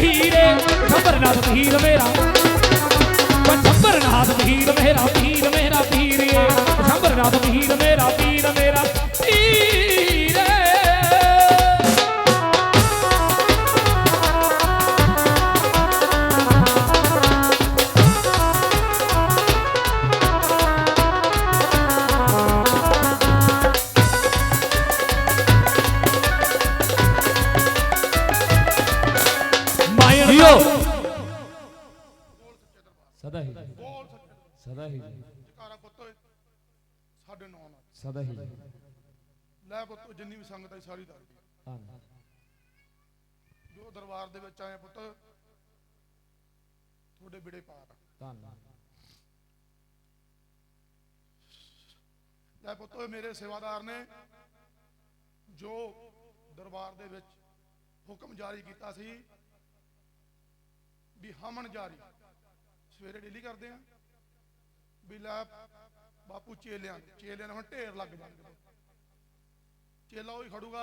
ਕੇ ਕਹਿੰਦੇ ਚੋਰੀ ਤੱਕ ਧੀਰੇ ਸੰਭਰਨਾਥ ਮੇਰਾ ਸੰਭਰਨਾਥ ਧੀਰ ਮੇਰਾ ਧੀਰ ਮੇਰਾ ਧੀਰੇ ਸੰਭਰਨਾਥ ਧੀਰ ਮੇਰਾ ਪੀਰ ਮੇਰਾ ਧੀਰੇ ਲੈ ਪੁੱਤ ਜਿੰਨੀ ਵੀ ਸੰਗਤ ਹੈ ਸਾਰੀ ਦਰ ਧੰਨ। ਜੋ ਦਰਬਾਰ ਦੇ ਵਿੱਚ ਆਏ ਪੁੱਤ ਤੁਹਾਡੇ ਬਿੜੇ ਪਾਰ ਲੈ ਪੁੱਤ ਮੇਰੇ ਸੇਵਾਦਾਰ ਨੇ ਜੋ ਦਰਬਾਰ ਦੇ ਵਿੱਚ ਹੁਕਮ ਜਾਰੀ ਕੀਤਾ ਸੀ ਵੀ ਹਮਨ ਜਾਰੀ ਸਵੇਰੇ ਡੇਲੀ ਕਰਦੇ ਆ। ਵੀ ਲੈ ਬਾਪੂ ਚੇਲਿਆਂ ਚੇਲਿਆਂ ਨੂੰ ਹੁਣ ਢੇਰ ਲੱਗ ਜਾਣਗੇ ਚੇਲਾ ਉਹ ਹੀ ਖੜੂਗਾ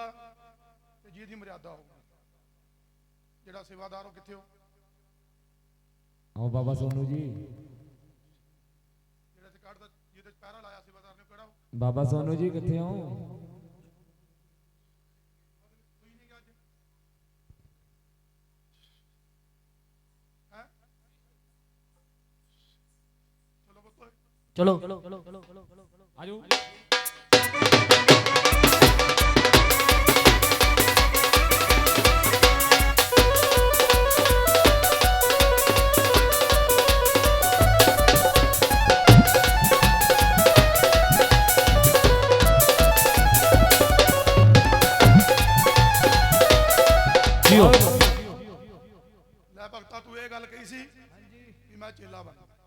ਤੇ ਜਿਹਦੀ ਮਰਿਆਦਾ ਹੋਊਗੀ। ਜਿਹੜਾ ਸੇਵਾਦਾਰ ਉਹ ਕਿੱਥੇ ਹੋ? ਆਓ ਬਾਬਾ ਸੋਨੂ ਜੀ। ਜਿਹੜਾ ਤੇ ਕੱਢਦਾ ਜਿਹਦੇ ਚ ਪਹਿਰਾ ਲਾਇਆ ਸੇਵਾਦਾਰ ਨੇ ਉਹ ਕਿਹੜਾ? ਬਾਬਾ ਸੋਨੂ ਜੀ ਕਿੱਥੇ ਹੋ? ਕੋਈ ਨਹੀਂ ਗਾ ਅੱਜ। ਹੈ? ਚਲੋ ਚਲੋ ਚਲੋ। ਆਜੋ।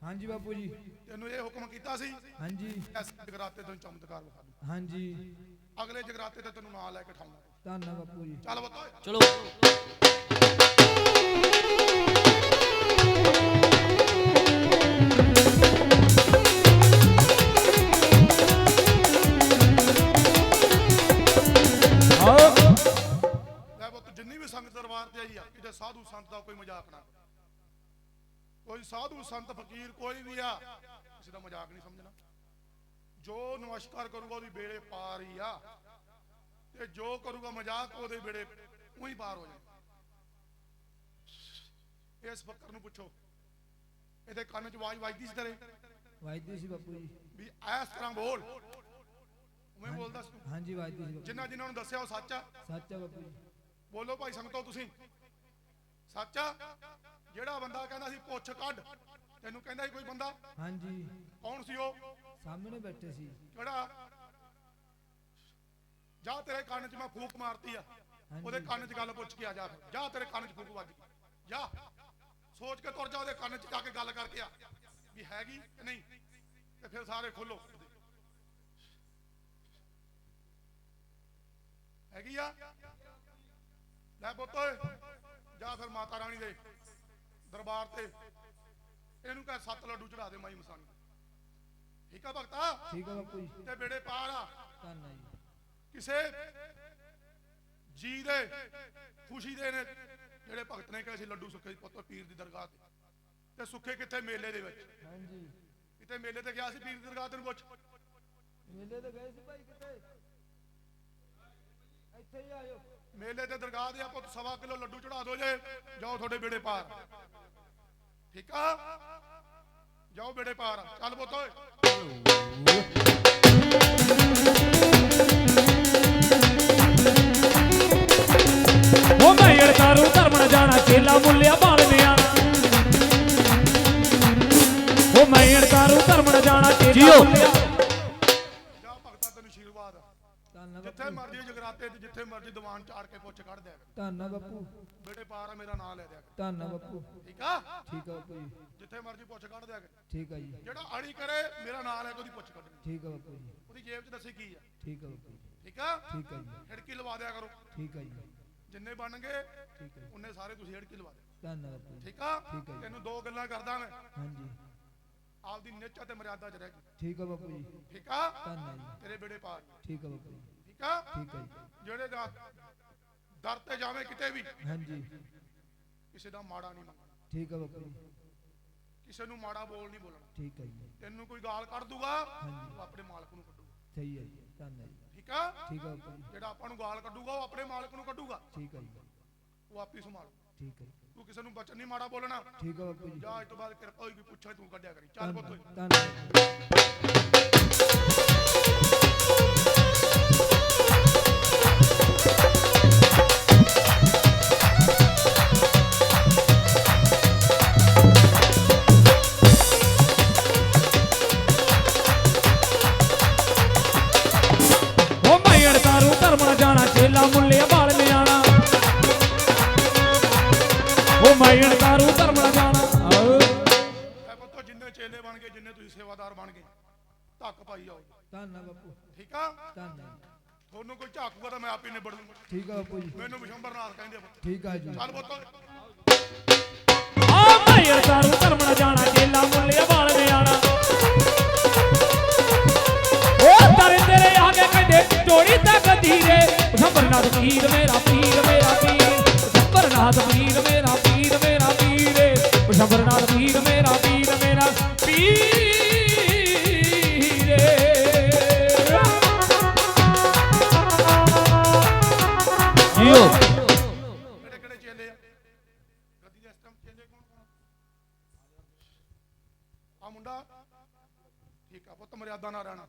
ਹਾਂਜੀ ਬਾਪੂ ਜੀ। ਤੈਨੂੰ ਇਹ ਹੁਕਮ ਕੀਤਾ ਸੀ? ਹਾਂਜੀ। ਇਸ ਜਗਰਾਤੇ ਤੋਂ ਚਮਤਕਾਰ ਵਿਖਾ ਦੂੰ। ਹਾਂਜੀ। ਅਗਲੇ ਜਗਰਾਤੇ ਤੇ ਤੈਨੂੰ ਨਾਲ ਲੈ ਕੇ ਠਾਉਂਗਾ ਧੰਨ ਬਾਪੂ ਜੀ। ਚੱਲ ਓਏ ਚਲੋ। ਲੈ ਪੁੱਤ ਜਿੰਨੀ ਵੀ ਸੰਗਤ ਦਰਬਾਰ ਤੇ ਆਈ ਆ ਕਿਤੇ ਸਾਧੂ ਸੰਤ ਦਾ ਕੋਈ ਮਜ਼ਾਕ ਨਾ ਕਰੋ। ਕੋਈ ਸਾਧੂ ਸੰਤ ਫਕੀਰ ਕੋਈ ਵੀ ਆ ਕਿਸੇ ਦਾ ਮਜ਼ਾਕ ਨਹੀਂ ਸਮਝਣਾ। ਜੋ ਨਮਸਕਾਰ ਕਰੂਗਾ ਉਹਦੀ ਬੇੜੇ ਪਾਰ ਹੀ ਆ। ਤੇ ਜੋ ਕਰੂਗਾ ਮਜ਼ਾਕ ਉਹਦੇ ਬੇੜੇ ਉਹੀ ਪਾਰ ਹੋ ਜਾਏ। ਇਸ ਫਕਰ ਨੂੰ ਪੁੱਛੋ। ਇਹਦੇ ਕੰਨ 'ਚ ਆਵਾਜ਼ ਵੱਜਦੀ ਸੀ ਤੇਰੇ? ਵਾਜਦੀ ਸੀ ਬਾਪੂ ਜੀ। ਵੀ ਇਸ ਤਰ੍ਹਾਂ ਬੋਲ। ਉਵੇਂ ਬੋਲਦਾ ਸੀ ਹਾਂਜੀ ਵਾਜਦੀ ਸੀ ਬਾਪੂ ਜਿਨ੍ਹਾਂ ਜਿਨ੍ਹਾਂ ਨੂੰ ਦੱਸਿਆ ਉਹ ਸੱਚ ਆ। ਸੱਚ ਆ ਬਾਪੂ ਜੀ। ਬੋਲੋ ਭਾਈ ਸੰਗਤੋ ਤੁਸੀਂ। ਸੱਚ ਆ? ਜਿਹੜਾ ਬੰਦਾ ਕਹਿੰਦਾ ਸੀ ਪੁੱਛ ਕੱਢ। ਤੈਨੂੰ ਕਹਿੰਦਾ ਸੀ ਕੋਈ ਬੰਦਾ? ਹਾਂਜੀ। ਕੌਣ ਸੀ ਉਹ? ਸਾਹਮਣੇ ਬੈਠੇ ਸੀ। ਕਿਹੜਾ? ਜਾ ਤੇਰੇ ਕੰਨ 'ਚ ਮੈਂ ਫੂਕ ਮਾਰਤੀ ਆ। ਉਹਦੇ ਕੰਨ 'ਚ ਗੱਲ ਪੁੱਛ ਕੇ ਆ ਜਾ ਫਿਰ। ਜਾ ਤੇਰੇ ਕੰਨ 'ਚ ਫੂਕ ਵੱਜ ਗਈ। ਜਾ। ਸੋਚ ਕੇ ਤੁਰ ਜਾ ਉਹਦੇ ਕੰਨ 'ਚ ਜਾ ਕੇ ਗੱਲ ਕਰਕੇ ਆ। ਵੀ ਹੈਗੀ ਕਿ ਨਹੀਂ? ਤੇ ਫਿਰ ਸਾਰੇ ਖੋਲੋ ਹੈਗੀ ਆ? ਲੈ ਪੁੱਤ ਜਾ ਫਿਰ ਮਾਤਾ ਰਾਣੀ ਦੇ। ਦਰਬਾਰ ਤੇ। ਇਹਨੂੰ ਕਹ ਸੱਤ ਲੱਡੂ ਚੜਾ ਦੇ ਮਾਈ ਮਸਾਣੀ ਠੀਕ ਆ ਭਗਤਾ? ਠੀਕ ਆ ਬਾਪੂ ਜੀ। ਤੇ ਬੇੜੇ ਪਾਰ ਆ। ਧੰਨ ਜੀ। ਕਿਸੇ ਜੀ ਦੇ ਖੁਸ਼ੀ ਦੇ ਨੇ ਜਿਹੜੇ ਭਗਤ ਨੇ ਕਹੇ ਸੀ ਲੱਡੂ ਸੁੱਖੇ ਪੁੱਤ ਪੀਰ ਦੀ ਦਰਗਾਹ ਤੇ। ਤੇ ਸੁੱਖੇ ਕਿੱਥੇ? ਮੇਲੇ ਦੇ ਵਿੱਚ। ਹਾਂਜੀ। ਕਿਤੇ ਮੇਲੇ ਤੇ ਗਿਆ ਸੀ ਪੀਰ ਦੀ ਦਰਗਾਹ ਤੈਨੂੰ ਪੁੱਛ? ਮੇਲੇ ਤੇ ਗਏ ਸੀ ਭਾਈ ਕਿਤੇ? ਇੱਥੇ ਹੀ ਆਇਓ। ਮੇਲੇ ਤੇ ਦਰਗਾਹ ਦੇ ਆ ਪੁੱਤ ਸਵਾ ਕਿਲੋ ਲੱਡੂ ਚੜਾ ਦੋ ਜੇ। ਜਾਓ ਤੁਹਾਡੇ ਬੇੜੇ ਪਾਰ। ਠੀਕ ਆ? ਜਾਓ ਬੇੜੇ ਪਾਰ। ਚੱਲ ਪੁੱਤ ਓਏ। ਉਹ ਮੈਂ ਏੜਕਾਰੂ ਧਰਮਣ ਜਾਣਾ ਚੇਲਾ ਮੁੱਲਿਆ ਬਾਲ ਨਿਆਣਾ ਉਹ ਮੈਂ ਏੜਕਾਰੂ ਧਰਮਣ ਜਾਣਾ ਚੇਲਾ ਜੀਓ। ਮੁੱਲਿਆ। ਜਾ ਭਗਤਾ ਤੈਨੂੰ ਆਸ਼ੀਰਵਾਦ ਧੰਨ ਜਿੱਥੇ ਮਰਜ਼ੀ ਜਗਰਾਤੇ ਤੇ ਜਿੱਥੇ ਮਰਜ਼ੀ ਦੀਵਾਨ ਚਾੜ ਕੇ ਪੁੱਛ ਕੱਢ ਦਿਆ ਕਰ। ਧੰਨ ਬਾਪੂ। ਬੇੜੇ ਪਾਰ ਆ ਮੇਰਾ ਨਾਂ ਲੈ ਦਿਆ ਕਰ। ਧੰਨ ਬਾਪੂ। ਠੀਕ ਆ? ਠੀਕ ਆ ਬਾਪੂ ਜੀ। ਜਿੱਥੇ ਮਰਜ਼ੀ ਪੁੱਛ ਕੱਢ ਦਿਆ ਕਰ। ਠੀਕ ਆ ਜੀ। ਜਿਹੜਾ ਅੜੀ ਕਰੇ ਮੇਰਾ ਨਾਂ ਲੈ ਕੇ ਉਹਦੀ ਪੁੱਛ ਕੱਢਣੀ ਠੀਕ ਆ ਬਾਪੂ ਜੀ। ਉਹਦੀ ਜੇਬ 'ਚ ਦੱਸੀ ਕੀ ਆ? ਠੀਕ ਆ ਬਾਪੂ ਜੀ। ਠੀਕ ਆ? ਠੀਕ ਆ ਜੀ। ਹਿੜਕੀ ਲਵਾ ਦਿਆ ਕਰੋ। ਠੀਕ ਆ ਜੀ। ਜਿੰਨੇ ਬਣਨਗੇ ਠੀਕ ਆ ਜੀ। ਉਹਨੇ ਸਾਰੇ ਤੁਸੀਂ ਹਿੜਕੀ ਲਵਾ ਦਿਓ ਧੰਨ ਬਾਪੂ ਜੀ। ਠੀਕ ਆ? ਠੀਕ ਆ ਜੀ। ਤੈਨੂੰ ਦੋ ਗੱਲਾਂ ਕਰਦਾ ਮੈਂ। ਹਾਂਜੀ। ਆਪਦੀ ਨਿੱਚਾ ਤੇ ਮਰਿਆਦਾ 'ਚ ਰਹਿ ਗਈ। ਠੀਕ ਆ ਬਾਪੂ ਜੀ। ਠੀਕ ਆ? ਧੰਨ ਆ ਜੀ। ਤੇਰੇ ਬੇੜੇ ਪਾਰ। ਠੀਕ ਆ ਬਾਪੂ ਜੀ। ਠੀਕ ਆ? ਠੀਕ ਆ ਜੀ। ਜਿਹੜੇ ਦਾ ਦਰ ਤੇ ਜਾਵੇਂ ਕਿਤੇ ਵੀ ਹਾਂਜੀ। ਕਿਸੇ ਦਾ ਮਾੜਾ ਨਹੀਂ ਮੰਗਣਾ ਠੀਕ ਹੈ ਬਾਪੂ ਜੀ। ਕਿਸੇ ਨੂੰ ਮਾੜਾ ਬੋਲ ਨਹੀਂ ਬੋਲਣਾ। ਠੀਕ ਹੈ ਜੀ। ਤੈਨੂੰ ਕੋਈ ਗਾਲ ਕੱਢ ਦੂਗਾ ਉਹ ਆਪਣੇ ਮਾਲਕ ਨੂੰ ਕੱਢੂਗਾ। ਸਹੀ ਹੈ ਜੀ। ਧੰਨਵਾਦ ਜੀ। ਠੀਕ ਆ? ਠੀਕ ਹੈ ਬਾਪੂ ਜੀ। ਜਿਹੜਾ ਆਪਾਂ ਨੂੰ ਗਾਲ ਕੱਢੂਗਾ ਉਹ ਆਪਣੇ ਮਾਲਕ ਨੂੰ ਕੱਢੂਗਾ। ਠੀਕ ਹੈ ਜੀ। ਉਹ ਆਪੀ ਸੰਭਾਲੂ ਠੀਕ ਹੈ ਤੂੰ ਕਿਸੇ ਨੂੰ ਬਚਨ ਨਹੀਂ ਮਾੜਾ ਬੋਲਣਾ। ਠੀਕ ਹੈ ਬਾਪੂ ਜੀ। ਜਾ ਅੱਜ ਤੋਂ ਬਾਅਦ ਕਿਰਪਾ ਹੋਈ ਕੋਈ ਪੁੱਛੇ ਤੂੰ ਕੱਢਿਆ ਕਰੀ। ਚੱਲ ਪੁੱਤ। ਧੰਨਵਾਦ। ਉਹ ਮੈਂ ਅੜਤਾਰੂ ਧਰਮ ਨਾ ਜਾਣਾ। ਆਓ। ਪੁੱਤੋ ਜਿੰਨੇ ਚੇਲੇ ਬਣ ਗਏ ਜਿੰਨੇ ਤੁਸੀਂ ਸੇਵਾਦਾਰ ਬਣ ਗਏ ਧੱਕ ਪਾਈ ਜਾਓ। ਧੰਨਵਾਦ ਬਾਪੂ। ਠੀਕ ਆ? ਧੰਨਵਾਦ ਤੁਹਾਨੂੰ ਕੋਈ ਝਾਕੂਗਾ ਤਾਂ ਮੈਂ ਆਪੇ ਨਿਬੜ ਦੂੰਗਾ ਠੀਕ ਹੈ ਬਾਪੂ ਜੀ। ਮੈਨੂੰ ਵਿਸ਼ੰਬਰਨਾਥ ਕਹਿੰਦੇ ਆ ਠੀਕ ਹੈ ਜੀ। ਚੱਲ ਪੁੱਤ। ਆ ਮੈਂ ਅੜਤਾਰੂ ਧਰਮ ਨਾ ਜਾਣਾ ਚੇਲਾ ਮੁੱਲਿਆ ਬਾਲ ਲਿਆਣਾ ਉਹ ਤਰੇ ਤੇਰੇ ਆ ਕੇ ਕਹਿੰਦੇ ਟੋੜੀ ਤੱਕ ਧੀਰੇ ਸੰਬਰਨਾਥ ਪੀਰ ਮੇਰਾ ਪੀਰ ਮੇਰਾ ਪੀਰ। ਸੰਬਰਨਾਥ ਪੀਰ ਮੇਰਾ ਪੀਰ ਸੰਬਰਨਾਥ ਪੀਰ ਮੇਰਾ ਪੀਰ ਮੇਰਾ ਪੀਰ ਜੀਓ। ਕਿਹੜੇ ਕਿਹੜੇ ਚੇਲੇ ਆ ਗੱਦੀ ਦੇ ਟਾਈਮ ਚੇਲੇ ਕੌਣ ਕੌਣ ਆ ਮੁੰਡਾ ਠੀਕ ਆ ਪੁੱਤ ਮਰਿਆਦਾ ਨਾਲ ਰਹਿਣਾ।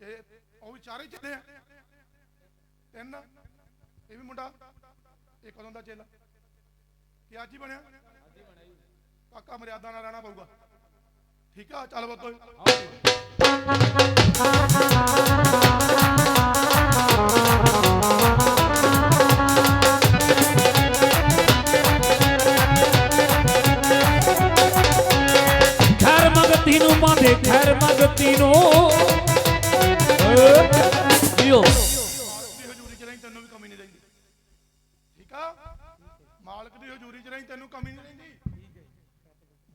ਇਹ ਉਹ ਵੀ ਚਾਰੇ ਚੇਲੇ ਆ। ਤਿੰਨ ਇਹ ਵੀ ਮੁੰਡਾ ਇਹ ਕਦੋਂ ਦਾ ਚੇਲਾ। ਕੀ ਅੱਜ ਹੀ ਬਣਿਆ? ਕਾਕਾ ਮਰਿਆਦਾ ਨਾਲ ਰਹਿਣਾ ਪਊਗਾ ਠੀਕ ਆ ਚੱਲ ਬੱਤੋ ਖੈਰ ਮੰਗਤੀ ਨੂੰ ਪਾਉਂਦੇ ਖੈਰ ਮੰਗਤੀ ਨੂੰ ਜੀਓ ਮਾਲਕ ਦੀ ਹਜ਼ੂਰੀ 'ਚ ਰਹੀ ਮਾਲਕ ਦੀ ਹਜ਼ੂਰੀ 'ਚ ਰਹੀ ਤੈਨੂੰ ਕਮੀ ਨਹੀਂ ਰਹਿੰਦੀ।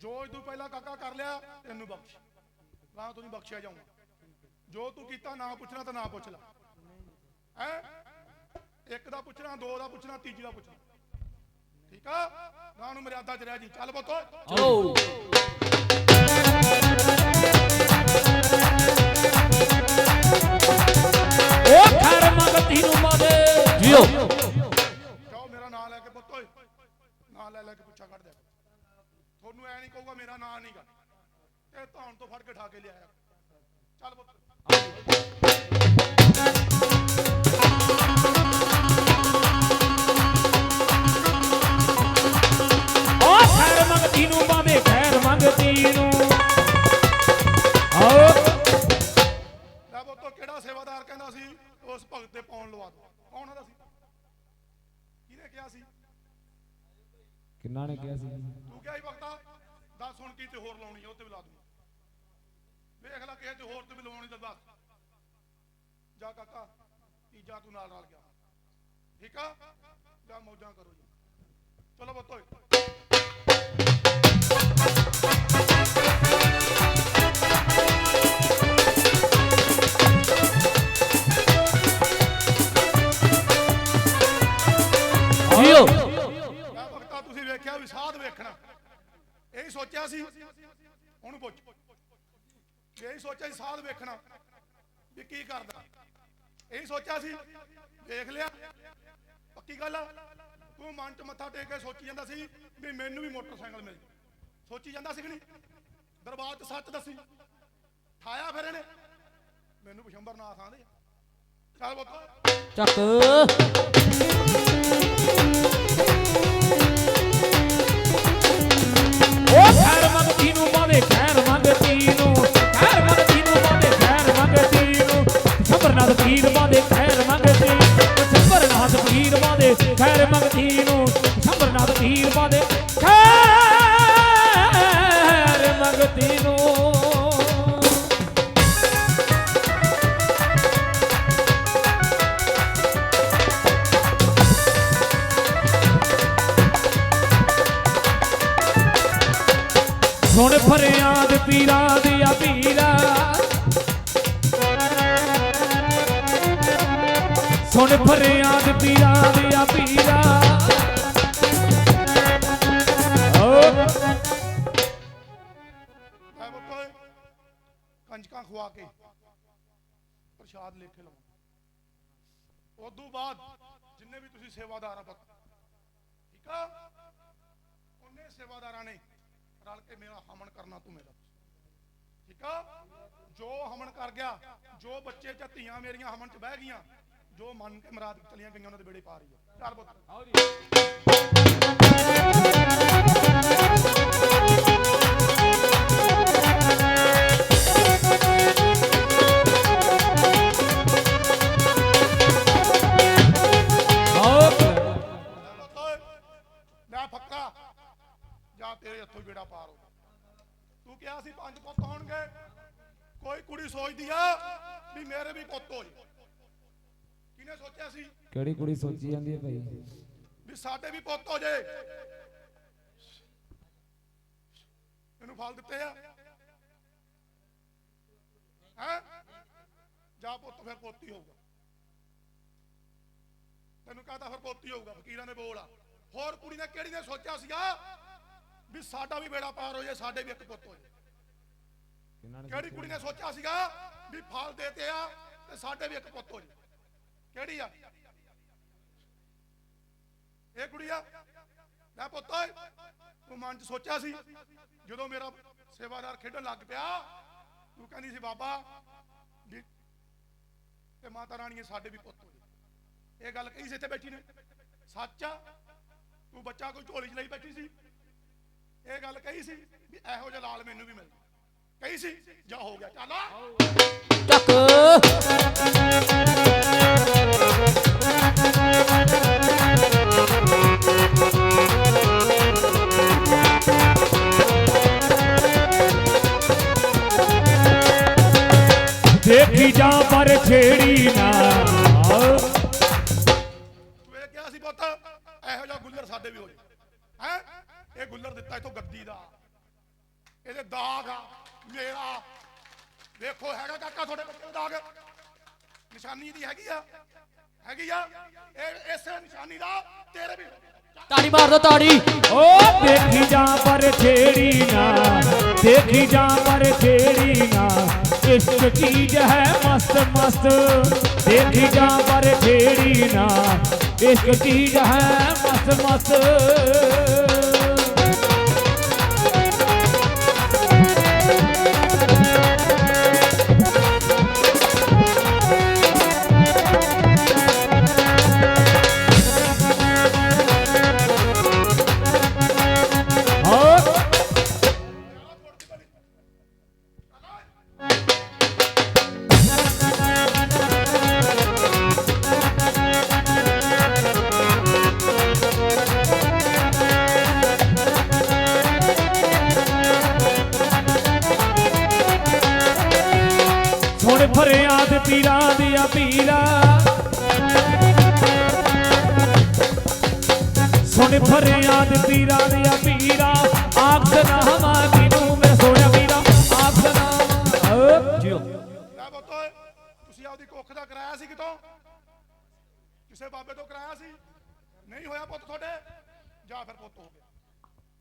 ਜੋ ਤੂੰ ਪਹਿਲਾਂ ਕਾਕਾ ਕਰ ਲਿਆ ਤੈਨੂੰ ਬਖਸ਼। ਗਾਂ ਤੂੰ ਨਹੀਂ ਬਖਸ਼ਿਆ ਜਾਊਗਾ। ਜੋ ਤੂੰ ਕੀਤਾ ਨਾ ਪੁੱਛਣਾ ਤਾਂ ਨਾ ਪੁੱਛ ਲੈ। ਹੈ? ਇੱਕ ਦਾ ਪੁੱਛਣਾ ਦੋ ਦਾ ਪੁੱਛਣਾ ਤੀਜੀ ਦਾ ਪੁੱਛਣਾ। ਠੀਕ ਆ? ਗਾਂ ਨੂੰ ਮਰਿਆਦਾ 'ਚ ਰਹਿ ਜੀ। ਚੱਲ ਬੱਤੋ ਖੈਰ ਮੰਗਤੀ ਨੂੰ ਜਾਓ। ਨਾਂ ਲੈ ਲੈ ਕੇ ਪੁੱਛਾ ਕੱਢ ਦੇ। ਤੁਹਾਨੂੰ ਐ ਨਹੀਂ ਕਹੂਗਾ ਮੇਰਾ ਨਾਂ ਨਹੀਂਗਾ ਤੇ ਧੌਣ ਤੋਂ ਫੜ ਕੇ ਠਾ ਕੇ ਲਿਆਇਆ। ਚੱਲ ਪੁੱਤ। ਕਿੰਨਾ ਨੇ ਕਿਹਾ ਸੀ। ਤੂੰ ਕਿਹਾ ਹੀ ਭਗਤਾ ਦੱਸ ਸੁਣ ਕੀ ਤੇ ਹੋਰ ਲਾਉਣੀ ਆ ਉਹ ਤੇ ਵੀ ਲਾ ਦੂੰ। ਵੇਖ ਲੈ ਕਿਸੇ ਤੇ ਹੋਰ ਤੇ ਵੀ ਲਵਾਉਣੀ ਤਾਂ ਦੱਸ। ਜਾ ਕਾਕਾ ਤੀਜਾ ਤੂੰ ਨਾਲ ਨਾਲ ਗਿਆ। ਠੀਕ ਆ? ਜਾ ਮੌਜਾਂ ਕਰੋ ਜੀ। ਚਲੋ ਬੋਤੋ ਜੀਓ ਮੈਂ ਭਗਤਾ ਤੁਸੀਂ ਵੇਖਿਆ ਵੀ ਸਾਧ ਵੇਖਣਾ ਇਹੀ ਸੋਚਿਆ ਸੀ, ਹੁਣ ਪੁੱਛ। ਇਹੀ ਸੋਚਿਆ ਸੀ ਸਾਧ ਵੇਖਣਾ, ਵੀ ਕੀ ਕਰਦਾ। ਇਹੀ ਸੋਚਿਆ ਸੀ, ਵੇਖ ਲਿਆ, ਪੱਕੀ ਗੱਲ ਆ, ਤੂੰ ਮਨ ਚ ਮੱਥਾ ਟੇਕ ਕੇ ਸੋਚੀ ਜਾਂਦਾ ਸੀ ਵੀ ਮੈਨੂੰ ਵੀ ਮੋਟਰਸਾਈਕਲ ਮਿਲ ਸੋਚੀ ਜਾਂਦਾ ਸੀ ਕਿ ਨਹੀਂ? ਦਰਬਾਰ ਚ ਸੱਚ ਦੱਸੀ। ਠਾਇਆ ਫਿਰ ਇਹਨੇ। ਮੈਨੂੰ ਬਿਸ਼ੰਬਰਨਾਥ ਆਂਦੇ ਚੱਲ ਬੱਤੋ ਚੱਕ। ਮੰਗਤੀ ਖੈਰ ਮੰਗਤੀ ਨੂੰ ਖੈਰ ਮੰਗਤੀ ਨੂੰ ਪਾਉਂਦੇ ਖੈਰ ਮੰਗਤੀ ਨੂੰ ਸੰਬਰਨਾਥ ਪੀਰ ਪਾਉਂਦੇ ਖੈਰ ਮੰਗਤੀ ਸੰਬਰਨਾਥ ਪੀਰ ਪਾਉਂਦੇ ਖੈਰ ਮੰਗਤੀ ਨੂੰ ਸੰਬਰਨਾਥ ਪੀਰ ਪਾਉਂਦੇ ਪ੍ਰਸ਼ਾਦ ਲੈ ਕੇ ਲਾਉਣਾ ਉਦੋਂ ਬਾਅਦ ਜਿੰਨੇ ਵੀ ਤੁਸੀਂ ਸੇਵਾਦਾਰ ਆ ਪੁੱਤ ਠੀਕ ਆ? ਉਹਨੇ ਸੇਵਾਦਾਰਾਂ ਨੇ ਰਲ ਕੇ ਮੇਰਾ ਹਮਨ ਕਰਨਾ ਤੂੰ ਮੇਰਾ। ਠੀਕ ਆ? ਜੋ ਹਮਨ ਕਰ ਗਿਆ, ਜੋ ਬੱਚੇ ਚ ਧੀਆਂ ਮੇਰੀਆਂ ਹਮਨ ਚ ਬਹਿ ਗਈਆਂ, ਜੋ ਮੰਨ ਕੇ ਮਰਾਦ ਚਲੀਆਂ ਗਈਆਂ, ਉਹਨਾਂ ਦੇ ਬੇੜੇ ਪਾ ਰਹੀ ਆ। ਚੱਲ ਪੁੱਤ। ਆਓ ਜੀ। ਬੇੜਾ ਪਾਰ ਹੋ ਤੂੰ ਕਿਹਾ ਸੀ ਪੰਜ ਪੁੱਤ ਹੋਣਗੇ। ਕੋਈ ਕੁੜੀ ਸੋਚਦੀ ਆ ਵੀ ਮੇਰੇ ਵੀ ਪੁੱਤ ਹੋ ਜੇ ਕਿਹਨੇ ਸੋਚਿਆ ਸੀ? ਕਿਹੜੀ ਕੁੜੀ ਸੋਚੀ ਜਾਂਦੀ ਹੈ ਭਾਈ? ਵੀ ਸਾਡੇ ਵੀ ਪੁੱਤ ਹੋ ਜੇ। ਇਹਨੂੰ ਫਲ ਦਿੱਤੇ ਆ। ਹੈ? ਜਾ ਪੁੱਤ ਫਿਰ ਪੋਤੀ ਹੋਊਗਾ। ਤੈਨੂੰ ਕਹਤਾ ਫਿਰ ਪੋਤੀ ਹੋਊਗਾ? ਫਕੀਰਾਂ ਦੇ ਬੋਲ ਆ। ਹੋਰ ਕੁੜੀ ਨੇ ਕਿਹੜੀ ਨੇ ਸੋਚਿਆ ਸੀਗਾ? ਵੀ ਸਾਡਾ ਵੀ ਬੇੜਾ ਪਾਰ ਹੋ ਜੇ ਸਾਡੇ ਵੀ ਇੱਕ ਪੁੱਤ ਹੋ ਜੇ। ਕਿਹਨਾਂ ਨੇ ਕਿਹੜੀ ਕੁੜੀ ਨੇ ਸੋਚਿਆ ਸੀਗਾ ਵੀ ਫਲ ਦੇਤੇ ਆ ਤੇ ਸਾਡੇ ਵੀ ਇੱਕ ਪੁੱਤ ਹੋ ਜੇ? ਕਿਹੜੀ ਆ? ਇਹ ਕੁੜੀ ਆ। ਲੈ ਪੁੱਤ ਤੂੰ ਮਨ ਚ ਸੋਚਿਆ ਸੀ ਜਦੋਂ ਮੇਰਾ ਸੇਵਾਦਾਰ ਖੇਡਣ ਲੱਗ ਪਿਆ ਤੂੰ ਕਹਿੰਦੀ ਸੀ ਬਾਬਾ ਵੀ ਤੇ ਮਾਤਾ ਰਾਣੀ ਸਾਡੇ ਵੀ ਪੁੱਤ ਹੋ ਇਹ ਗੱਲ ਕਹੀ ਸੀ ਇੱਥੇ ਬੈਠੀ ਨੇ। ਸੱਚ ਆ ਤੂੰ ਬੱਚਾ ਕੋਈ ਝੋਲੀ ਚ ਲਈ ਬੈਠੀ ਸੀ। ਇਹ ਗੱਲ ਕਹੀ ਸੀ ਵੀ ਇਹੋ ਜਿਹਾ ਲਾਲ ਮੈਨੂੰ ਵੀ ਮਿਲ ਕਹੀ ਸੀ ਜਾ ਹੋ ਗਿਆ ਚੱਲ। ਚੱਕ। ਦੇਖੀ ਜਾ ਪਰ ਛੇੜੀ ਨਾ। ਇਹ ਕਿਹਾ ਸੀ ਪੁੱਤ ਇਹੋ ਜਿਹਾ ਗੁੱਲਰ ਸਾਡੇ ਵੀ ਹੋ ਜਾ। ਹੈ? ਇਹ ਗੁੱਲਰ ਦਿੱਤਾ ਇਥੋਂ ਗੱਦੀ ਦਾ। ਇਹਦੇ ਦਾਗ ਆ ਮੇਰਾ ਵੇਖੋ ਹੈਗਾ ਕਾਕਾ ਤੁਹਾਡੇ ਬੱਚੇ ਦਾ ਦਾਗ। ਨਿਸ਼ਾਨੀ ਦੀ ਹੈਗੀ ਆ। ਹੈਗੀ ਆ। ਇਹ ਇਸੇ ਨਿਸ਼ਾਨੀ ਦਾ ਤੇਰੇ ਵੀ। ਤਾੜੀ ਮਾਰ ਦੋ ਤਾੜੀ। ਓ ਦੇਖੀ ਜਾ ਪਰ ਛੇੜੀ ਨਾ। ਦੇਖੀ ਜਾ ਪਰ ਛੇੜੀ ਨਾ। ਇਸ਼ਕ ਚੀਜ਼ ਹੈ ਮਸਤ ਮਸਤ। ਦੇਖੀ ਜਾ ਪਰ ਛੇੜੀ ਨਾ। ਇਸ਼ਕ ਚੀਜ਼ ਹੈ ਮਸਤ ਮਸਤ।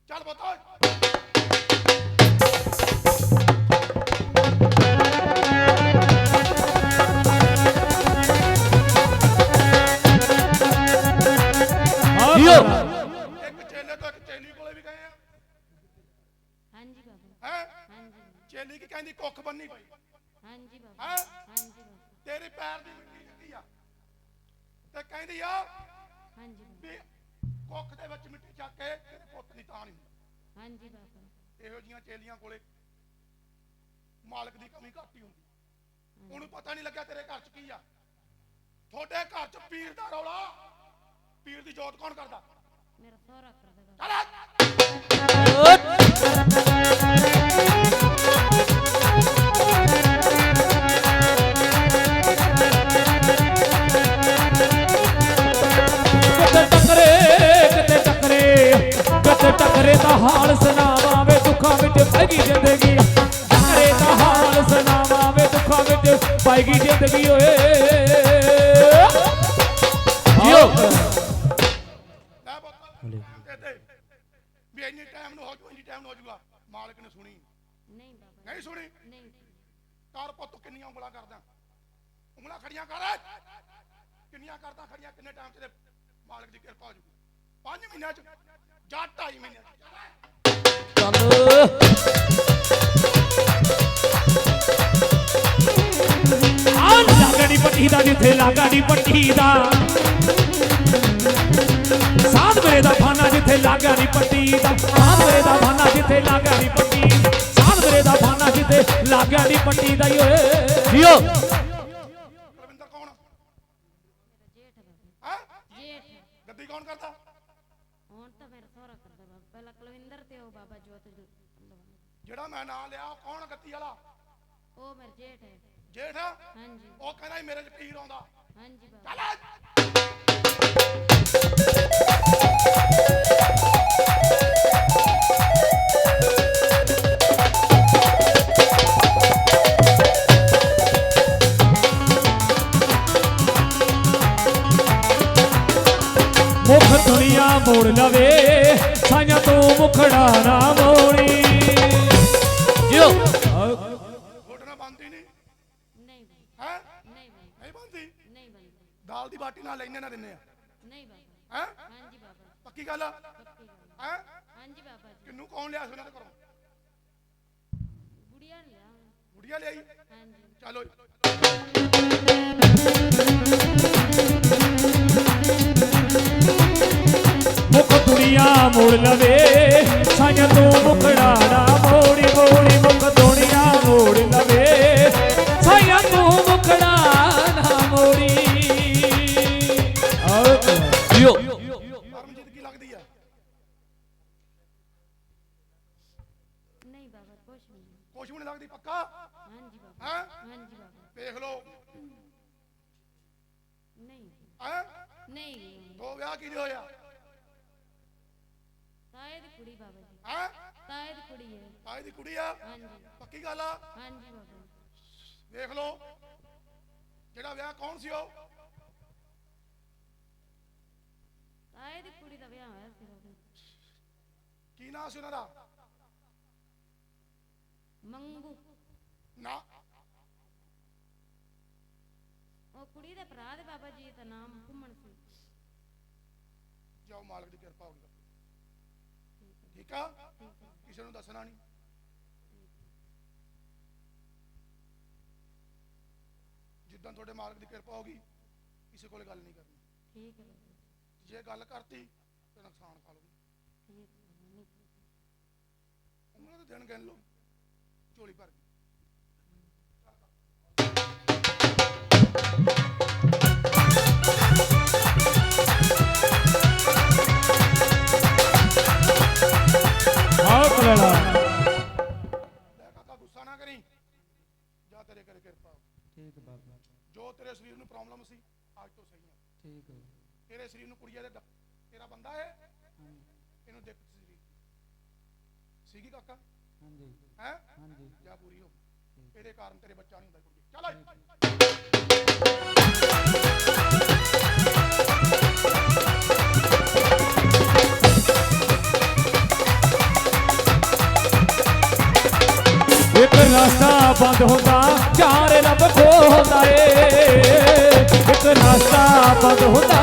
ਗਿਆ ਚੱਲ ਹਾਂਜੀ ਬਾਬਾ। ਇਹੋ ਜੀਆਂ ਚੇਲੀਆਂ ਕੋਲੇ ਮਾਲਕ ਦੀ ਕਮੀ ਘੱਟ ਹੀ ਹੁੰਦੀ। ਉਹਨੂੰ ਪਤਾ ਨਹੀਂ ਲੱਗਿਆ ਤੇਰੇ ਘਰ 'ਚ ਕੀ ਆ। ਤੁਹਾਡੇ ਘਰ 'ਚ ਪੀਰ ਦਾ ਰੌਲਾ। ਪੀਰ ਦੀ ਜੋਤ ਕੌਣ ਕਰਦਾ? ਮੇਰਾ ਸਹੁਰਾ ਕਰਦਾ ਚੱਲ ਪੈਗੀ ਜ਼ਿੰਦਗੀ ਓਏ। ਜਿਓ। ਲੈ ਪੁੱਤ ਤੇ ਤੇ ਵੀ ਇੰਨੀ ਟਾਈਮ ਨੂੰ ਹੋ ਜੂ ਇੰਨੀ ਟਾਈਮ ਨੂੰ ਹੋ ਜੂਗਾ। ਮਾਲਕ ਨੇ ਸੁਣੀ। ਨਹੀਂ ਬਾਬਾ। ਨਹੀਂ ਸੁਣੀ? ਨਹੀਂ ਕਰ ਪੁੱਤ ਕਿੰਨੀਆਂ ਉਂਗਲਾਂ ਕਰਦਾ? ਉਂਗਲਾਂ ਖੜੀਆਂ ਕਰ। ਕਿੰਨੀਆਂ ਕਰਦਾ ਖੜੀਆਂ ਕਿੰਨੇ ਟਾਈਮ ਚ ਤੇ ਮਾਲਕ ਦੀ ਕਿਰਪਾ ਹੋ ਜੂਗੀ। 5 ਮਹੀਨਿਆਂ ਚ ਜਾਂ 2.5 ਮਹੀਨਿਆਂ ਚ? ਚੱਲ ਲਾਗੜੀ ਪੱਟੀ ਦਾ ਜਿੱਥੇ ਲਾਗੜੀ ਪੱਟੀ ਦਾ। ਸਾਧ ਮੇਰੇ ਦਾ ਫਾਨਾ ਜਿੱਥੇ ਲਾਗੜੀ ਪੱਟੀ ਦਾ। ਸਾਧ ਮੇਰੇ ਦਾ ਫਾਨਾ ਜਿੱਥੇ ਲਾਗੜੀ ਪੱਟੀ ਸਾਧ ਮੇਰੇ ਦਾ ਫਾਨਾ ਜਿੱਥੇ ਲਾਗੜੀ ਪੱਟੀ ਦਾ ਓਏ। ਜੀਓ। ਕੁਲਵਿੰਦਰ ਕੌਣ ਹੈ? ਜੇਠ ਗੱਦੀ ਕੌਣ ਕਰਦਾ? ਹੁਣ ਤਾਂ ਮੇਰਾ ਸਹੁਰਾ ਕਰਦਾ ਬਾਬਾ। ਪਹਿਲਾਂ ਕੁਲਵਿੰਦਰ ਤੇ ਉਹ ਬਾਬਾ ਜੋਤ ਜਿਹੜਾ ਮੈਂ ਨਾਂ ਲਿਆ ਉਹ ਕੌਣ ਗੱਤੀ ਵਾਲਾ? ਉਹ ਮੇਰਾ ਜੇਠ ਹੈ। ਜੇਠ। ਹਾਂਜੀ। ਉਹ ਕਹਿੰਦਾ ਸੀ ਮੇਰੇ ਚ ਪੀਰ ਆਉਂਦਾ। ਹਾਂਜੀ ਬਾਬਾ। ਚੱਲ। ਗੱਲ ਹੈ? ਹਾਂਜੀ ਬਾਬਾ ਜੀ। ਕਿੰਨੂੰ ਕੌਣ ਲਿਆ ਸੀ ਉਹਨਾਂ ਦੇ ਘਰੋਂ? ਗੁੜੀਆ ਨੇ ਲਿਆ ਗੁੜੀਆ ਲਿਆਈ? ਹਾਂਜੀ। ਚਲੋ ਜੀ। ਮੁਖ ਦੁਨੀਆ ਮੋੜ ਲਵੇ ਸਾਈਆਂ ਤੂੰ ਮੁਖੜਾ ਨਾ ਮੋੜੀ ਮੋੜੀ ਨਹੀਂ। ਦੋ ਵਿਆਹ ਕੀ ਹੋਇਆ? ਤਾਏ ਦੀ ਕੁੜੀ ਬਾਬਾ ਜੀ। ਹੈ? ਤਾਏ ਦੀ ਕੁੜੀ ਹੈ। ਤਾਏ ਦੀ ਕੁੜੀ ਆ? ਹਾਂਜੀ। ਪੱਕੀ ਗੱਲ ਆ? ਹਾਂਜੀ ਬਾਬਾ ਦੇਖ ਲਓ ਜਿਹੜਾ ਵਿਆਹ ਕੌਣ ਸੀ ਉਹ? ਤਾਏ ਦੀ ਕੁੜੀ ਦਾ ਵਿਆਹ ਹੋਇਆ ਸੀ ਬਾਬਾ ਕੀ ਨਾਂ ਸੀ ਉਹਨਾਂ ਦਾ? ਮੰਗੂ। ਨਾ। ਉਹ ਕੁੜੀ ਦੇ ਭਰਾ ਦੇ ਬਾਬਾ ਜੀ ਦਾ ਨਾਮ ਘੁੰਮਣ ਸੀ। ਜਾਓ ਮਾਲਕ ਦੀ ਕਿਰਪਾ ਹੋਗੀ ਠੀਕ ਆ? ਕਿਸੇ ਨੂੰ ਦੱਸਣਾ ਨਹੀਂ। ਜਿੱਦਾਂ ਤੁਹਾਡੇ ਮਾਲਕ ਦੀ ਕਿਰਪਾ ਹੋਗੀ ਕਿਸੇ ਕੋਲੇ ਗੱਲ ਨਹੀਂ ਕਰਨੀ। ਠੀਕ ਹੈ ਜੇ। ਗੱਲ ਕਰਤੀ ਤੇ ਨੁਕਸਾਨ ਖਾ ਲਓਗੇ ਠੀਕ ਹੈ ਉਹਨਾਂ ਦੇ ਦਿਨ ਗਿਣ ਲਓ ਝੋਲੀ ਭਰ ਗਈ। ਹੈ? ਹਾਂਜੀ। ਜਾ ਪੂਰੀ ਹੋ। ਇਹਦੇ ਕਾਰਨ ਤੇਰੇ ਬੱਚਾ ਨਹੀਂ ਹੁੰਦਾ ਕੁੜੀ ਚੱਲ ਇੱਕ ਰਸਤਾ ਬੰਦ ਹੁੰਦਾ ਚਾਰ ਰੱਬ ਖੋਲਦਾ ਏ। ਇੱਕ ਰਸਤਾ ਬੰਦ ਹੁੰਦਾ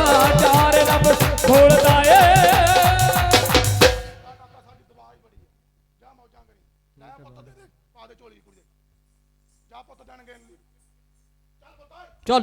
ਜਾ ਪੁੱਤ ਦੇਣ ਗਏ ਨੂੰ ਚੱਲ।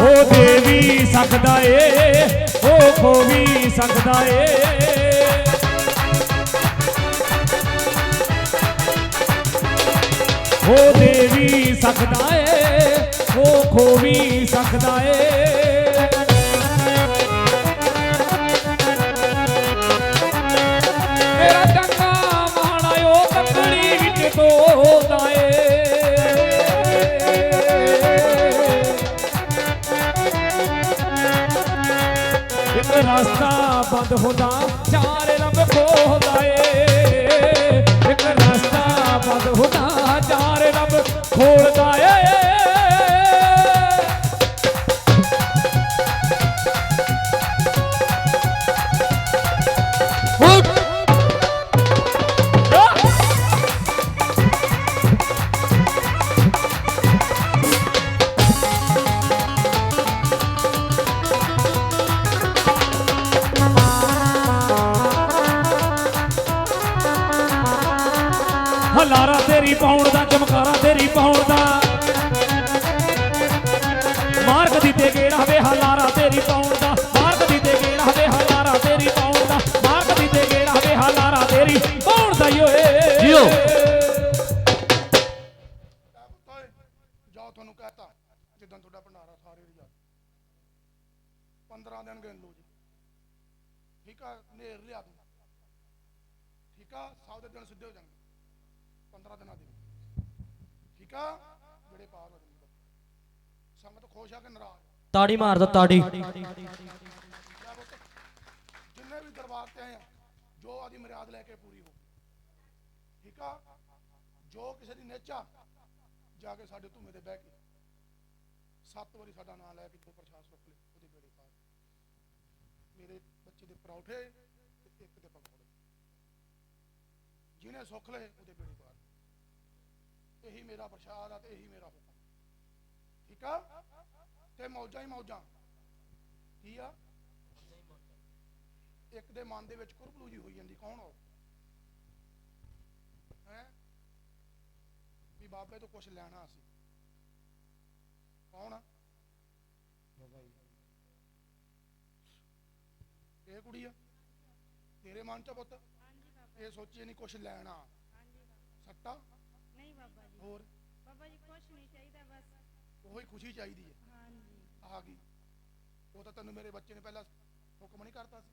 ਪੁੱਤ ਓਏ। ਚੱਲ ਹੋ ਦੇਵੀ ਏ ਚਲੋ ਹੋ ਦੇਵੀ ਏ, ਹੋ ਖੋ ਵੀ ਸਕਦਾ ਏ ਹੋ ਦੇਵੀ ਸਕਦਾ ਏ, ਹੋ ਖੋ ਵੀ ਸਕਦਾ ਏ ਬੰਦ ਹੁੰਦਾ ਚਾਰ ਰੰਗ ਖੋਲਦਾ ਏ। ਇੱਕ ਰਸਤਾ ਬੰਦ ਹੁੰਦਾ ਚਾਰ ਰੰਗ ਖੋਲਦਾ ਓਏ ਜਾਓ ਤੁਹਾਨੂੰ ਕਹਤਾ ਜਿੱਦਾਂ ਤੁਹਾਡਾ ਭੰਡਾਰਾ ਸਾਰੇ ਦੀ 15 ਦਿਨ ਗਿਣ ਲਓ ਜੀ। ਠੀਕ ਆ ਨੇਰ ਲਿਆ ਦੂੰ ਠੀਕ ਆ ਸਭ ਦੇ ਦਿਨ ਸਿੱਧੇ ਹੋ ਜਾਣਗੇ। 15 ਦਿਨਾਂ ਦੇ। ਠੀਕ ਆ ਜਿਹੜੇ ਪਾਰ ਹੋ ਜਾਣਗੇ ਸੰਗਤ ਖੁਸ਼ ਆ ਕਿ ਨਾਰਾਜ਼ ਤਾੜੀ ਮਾਰ ਦੋ ਤਾੜੀ। ਜਿੰਨੇ ਵੀ ਦਰਬਾਰ ਤੇ ਆਏ ਆ ਜੋ ਆਦੀ ਮਰਿਆਦ ਲੈ ਕੇ ਪੂਰੀ ਹੋ ਜੋ ਕਿਸੇ ਦੀ ਨੇਚਾ ਜਾ ਕੇ ਸਾਡੇ ਧੁੰਮੇ ਤੇ ਬਹਿ ਕੇ ਸੱਤ ਵਾਰੀ ਸਾਡਾ ਨਾਮ ਲੈ ਕੇ ਦੋ ਪ੍ਰਸ਼ਾਦ ਸੁੱਖ ਲੈ ਉਹਦੇ ਬੇੜੇ ਪਾਰ ਮੇਰੇ ਬੱਚੇ ਦੇ ਪਰੌਠੇ ਤੇ ਇੱਕ ਦੇ ਪਕੌੜੇ। ਜਿਹਨੇ ਸੁੱਖ ਲਏ, ਉਹਦੇ ਬੇੜੇ ਪਾਰ ਇਹੀ ਮੇਰਾ ਪ੍ਰਸ਼ਾਦ ਆ ਤੇ ਇਹੀ ਮੇਰਾ ਹੁਕਮ। ਠੀਕ ਆ? ਤੇ ਮੌਜਾਂ ਹੀ ਮੌਜਾਂ। ਕੀ ਆ? ਇੱਕ ਦੇ ਮਨ ਦੇ ਵਿੱਚ ਕੁਰਬਲੂ ਜੀ ਹੋਈ ਜਾਂਦੀ, ਕੌਣ ਹੋ ਬਾਬੇ ਤੋਂ ਕੁਝ ਲੈਣਾ ਸੀ। ਕੌਣ ਆ? ਇਹ ਕੁੜੀ ਆ? ਤੇਰੇ ਮਨ ਚ ਪੁੱਤ? ਇਹ ਸੋਚੀ ਨਹੀਂ ਕੁਝ ਲੈਣਾ। ਸੱਟਾ? ਨਹੀਂ ਬਾਬਾ ਜੀ। ਹੋਰ? ਬਾਬਾ ਜੀ ਕੁਛ ਨਹੀਂ ਚਾਹੀਦਾ ਬਸ। ਉਹੀ ਖੁਸ਼ੀ ਚਾਹੀਦੀ ਹੈ ਹਾਂਜੀ। ਆ ਗਈ। ਉਹ ਤਾਂ ਤੈਨੂੰ ਮੇਰੇ ਬੱਚੇ ਨੇ ਪਹਿਲਾਂ ਹੁਕਮ ਨਹੀਂ ਕਰਤਾ ਸੀ।